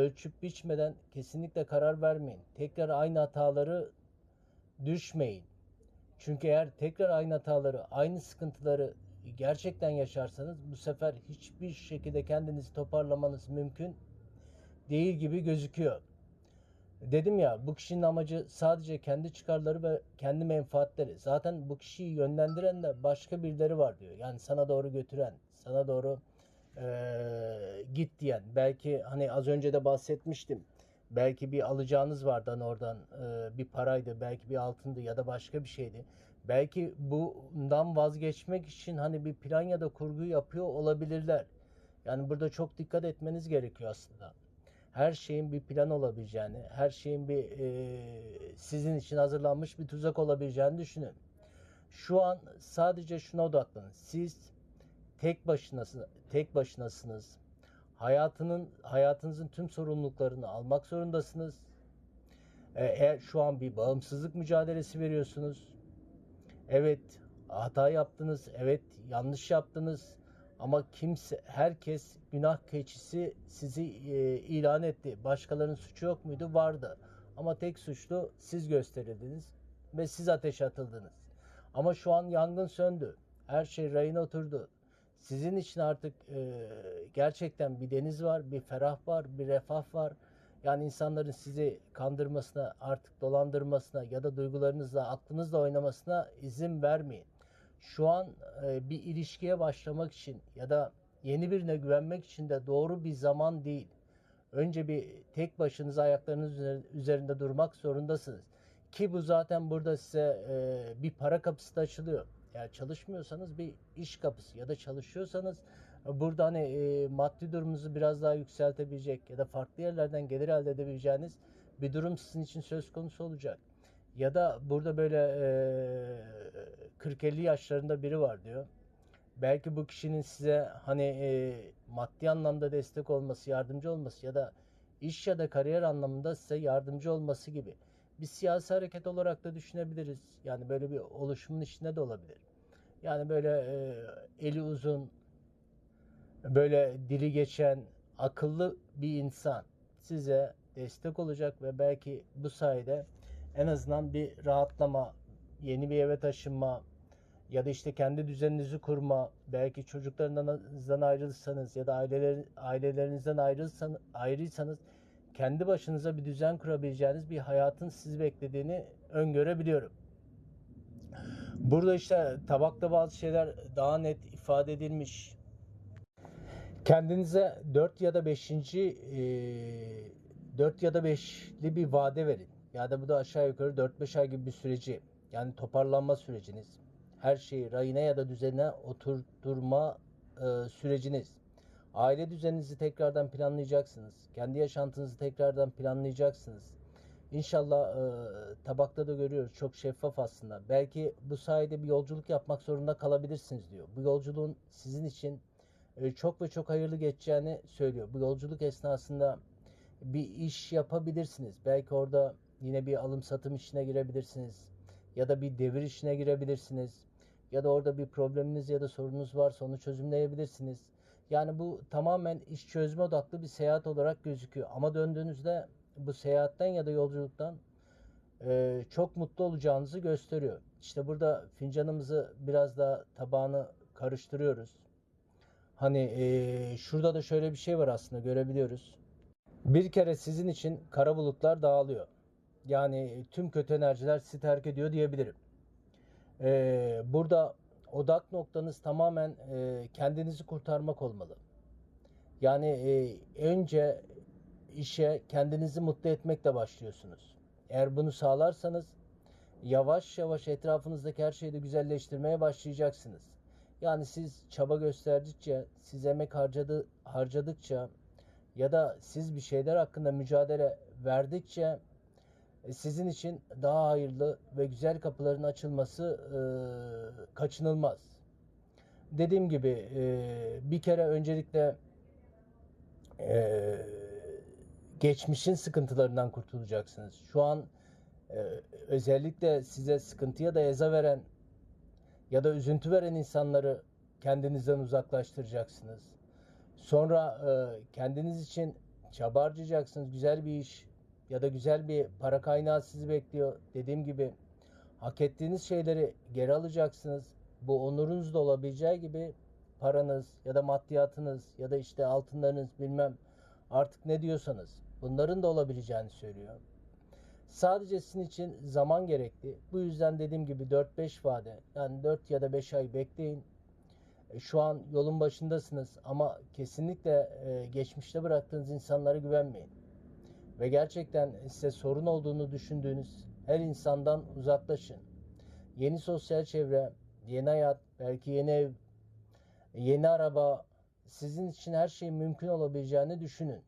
ölçüp biçmeden kesinlikle karar vermeyin. Tekrar aynı hataları düşmeyin. Çünkü eğer tekrar aynı hataları, aynı sıkıntıları gerçekten yaşarsanız bu sefer hiçbir şekilde kendinizi toparlamanız mümkün değil gibi gözüküyor. Dedim ya bu kişinin amacı sadece kendi çıkarları ve kendi menfaatleri. Zaten bu kişiyi yönlendiren de başka birileri var diyor. Yani sana doğru götüren, sana doğru eee, git diyen. Belki hani az önce de bahsetmiştim. Belki bir alacağınız vardı hani oradan eee, bir paraydı, belki bir altındı ya da başka bir şeydi. Belki bundan vazgeçmek için hani bir plan ya da kurgu yapıyor olabilirler. Yani burada çok dikkat etmeniz gerekiyor aslında her şeyin bir plan olabileceğini, her şeyin bir e, sizin için hazırlanmış bir tuzak olabileceğini düşünün. Şu an sadece şuna odaklanın. Siz tek başınasınız, tek başınasınız. Hayatının hayatınızın tüm sorumluluklarını almak zorundasınız. Eğer şu an bir bağımsızlık mücadelesi veriyorsunuz. Evet, hata yaptınız. Evet, yanlış yaptınız. Ama kimse, herkes günah keçisi sizi e, ilan etti. Başkalarının suçu yok muydu? Vardı. Ama tek suçlu siz gösterildiniz ve siz ateşe atıldınız. Ama şu an yangın söndü. Her şey rayına oturdu. Sizin için artık e, gerçekten bir deniz var, bir ferah var, bir refah var. Yani insanların sizi kandırmasına, artık dolandırmasına ya da duygularınızla, aklınızla oynamasına izin vermeyin. Şu an e, bir ilişkiye başlamak için ya da yeni birine güvenmek için de doğru bir zaman değil. Önce bir tek başınıza ayaklarınız üzer- üzerinde durmak zorundasınız. Ki bu zaten burada size e, bir para kapısı da açılıyor. Yani çalışmıyorsanız bir iş kapısı ya da çalışıyorsanız e, burada hani e, maddi durumunuzu biraz daha yükseltebilecek ya da farklı yerlerden gelir elde edebileceğiniz bir durum sizin için söz konusu olacak. Ya da burada böyle e, 40-50 yaşlarında biri var diyor. Belki bu kişinin size hani e, maddi anlamda destek olması, yardımcı olması ya da iş ya da kariyer anlamında size yardımcı olması gibi bir siyasi hareket olarak da düşünebiliriz. Yani böyle bir oluşumun içinde de olabilir. Yani böyle e, eli uzun, böyle dili geçen, akıllı bir insan size destek olacak ve belki bu sayede en azından bir rahatlama, yeni bir eve taşınma ya da işte kendi düzeninizi kurma, belki çocuklarınızdan ayrılırsanız ya da aileler, ailelerinizden ayrılsan, ayrıysanız kendi başınıza bir düzen kurabileceğiniz bir hayatın sizi beklediğini öngörebiliyorum. Burada işte tabakta bazı şeyler daha net ifade edilmiş. Kendinize 4 ya da 5. 4 ya da 5'li bir vade verin. Ya da bu da aşağı yukarı 4-5 ay gibi bir süreci. Yani toparlanma süreciniz. Her şeyi rayına ya da düzenine oturtturma e, süreciniz. Aile düzeninizi tekrardan planlayacaksınız. Kendi yaşantınızı tekrardan planlayacaksınız. İnşallah e, tabakta da görüyoruz. Çok şeffaf aslında. Belki bu sayede bir yolculuk yapmak zorunda kalabilirsiniz diyor. Bu yolculuğun sizin için e, çok ve çok hayırlı geçeceğini söylüyor. Bu yolculuk esnasında bir iş yapabilirsiniz. Belki orada yine bir alım satım işine girebilirsiniz. Ya da bir devir işine girebilirsiniz. Ya da orada bir probleminiz ya da sorunuz varsa onu çözümleyebilirsiniz. Yani bu tamamen iş çözme odaklı bir seyahat olarak gözüküyor. Ama döndüğünüzde bu seyahatten ya da yolculuktan e, çok mutlu olacağınızı gösteriyor. İşte burada fincanımızı biraz daha tabağını karıştırıyoruz. Hani e, şurada da şöyle bir şey var aslında görebiliyoruz. Bir kere sizin için kara bulutlar dağılıyor. Yani tüm kötü enerjiler sizi terk ediyor diyebilirim. E, burada odak noktanız tamamen e, kendinizi kurtarmak olmalı. Yani e, önce işe kendinizi mutlu etmekle başlıyorsunuz. Eğer bunu sağlarsanız yavaş yavaş etrafınızdaki her şeyi de güzelleştirmeye başlayacaksınız. Yani siz çaba gösterdikçe, siz emek harcadı, harcadıkça ya da siz bir şeyler hakkında mücadele verdikçe sizin için daha hayırlı ve güzel kapıların açılması e, kaçınılmaz. Dediğim gibi e, bir kere öncelikle e, geçmişin sıkıntılarından kurtulacaksınız. Şu an e, özellikle size sıkıntı ya da eza veren ya da üzüntü veren insanları kendinizden uzaklaştıracaksınız. Sonra e, kendiniz için çaba. Güzel bir iş ya da güzel bir para kaynağı sizi bekliyor. Dediğim gibi hak ettiğiniz şeyleri geri alacaksınız. Bu onurunuz da olabileceği gibi paranız ya da maddiyatınız ya da işte altınlarınız bilmem artık ne diyorsanız bunların da olabileceğini söylüyor. Sadece sizin için zaman gerekli. Bu yüzden dediğim gibi 4-5 vade yani 4 ya da 5 ay bekleyin. E, Şu an yolun başındasınız ama kesinlikle e, geçmişte bıraktığınız insanlara güvenmeyin. Ve gerçekten size sorun olduğunu düşündüğünüz her insandan uzaklaşın. Yeni sosyal çevre, yeni hayat, belki yeni ev, yeni araba sizin için her şeyin mümkün olabileceğini düşünün.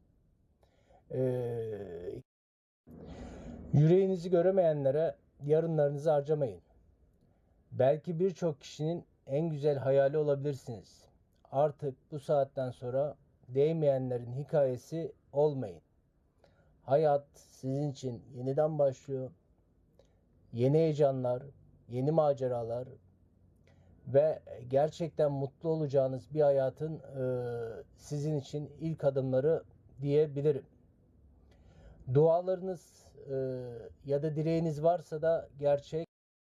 Ee, yüreğinizi göremeyenlere yarınlarınızı harcamayın. Belki birçok kişinin en güzel hayali olabilirsiniz. Artık bu saatten sonra değmeyenlerin hikayesi olmayın. Hayat sizin için yeniden başlıyor. Yeni heyecanlar, yeni maceralar ve gerçekten mutlu olacağınız bir hayatın e, sizin için ilk adımları diyebilirim. Dualarınız e, ya da dileğiniz varsa da gerçek